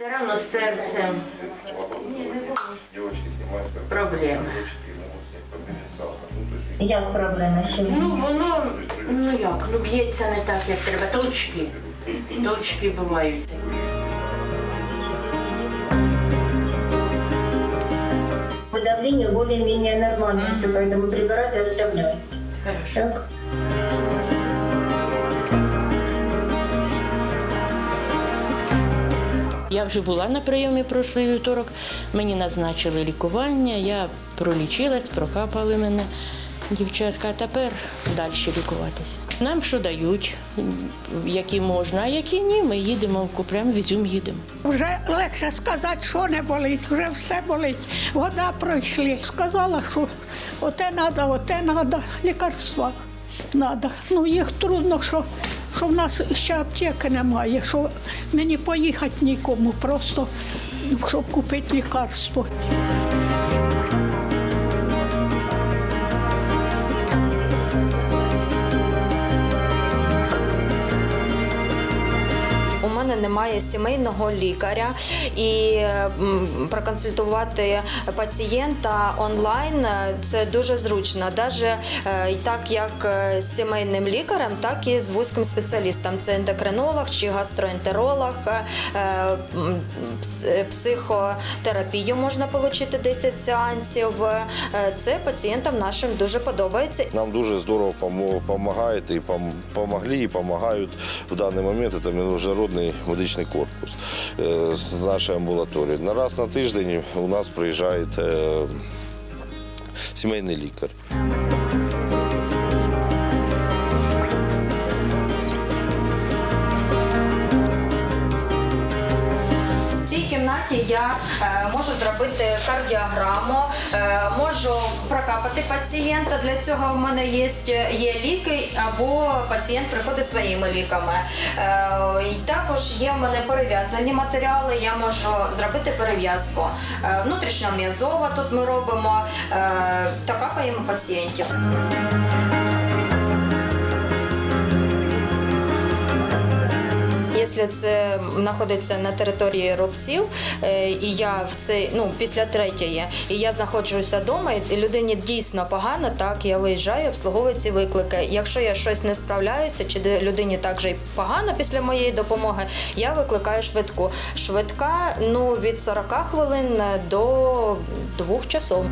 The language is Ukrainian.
Все сахар. Ну, то есть Як проблема ще? Ну воно ну як, ну б'ється не так, як треба. Толчки. Толчки бувають. такі. По давлению более-менее нормально все, поэтому препараты оставляйте. Хорошо. Так? Я вже була на прийомі прошлий вівторок, мені назначили лікування, я пролічилась, прокапали мене дівчатка, тепер далі лікуватися. Нам що дають, які можна, а які ні, ми їдемо, купляємо, візюм їдемо. Вже легше сказати, що не болить, вже все болить. Вода пройшли. Сказала, що оте треба, оте треба, лікарства треба. Ну їх трудно, що, що в нас ще аптеки немає, що мені поїхати нікому, просто щоб купити лікарство. Немає сімейного лікаря і проконсультувати пацієнта онлайн е, це дуже зручно. Навіть так як е, з сімейним лікарем, так і з вузьким спеціалістом. Це ендокринолог чи гастроентеролог, е, психотерапію можна отримати 10 сеансів. Е, Це пацієнтам нашим дуже подобається. Нам дуже здорово допомагають і допомогли, і допомагають в даний момент. Це міжнародний медичний корпус е, з нашої амбулаторії. На раз на тиждень у нас приїжджає е, сімейний лікар. В цій кімнаті я е, можу зробити кардіограму, можу прокапати пацієнта. Для цього в мене є, є ліки, або пацієнт приходить своїми ліками. Е, і також є в мене перев'язані матеріали. Я можу зробити перев'язку. Е, внутрішньом'язова тут ми робимо е, та капаємо пацієнтів. Якщо це знаходиться на території рубців, е, і я в цей ну після третьої, і я знаходжуся вдома, і людині дійсно погано, так я виїжджаю, обслуговую ці виклики. Якщо я щось не справляюся, чи людині також погано після моєї допомоги, я викликаю швидку. Швидка ну від 40 хвилин до 2 часов.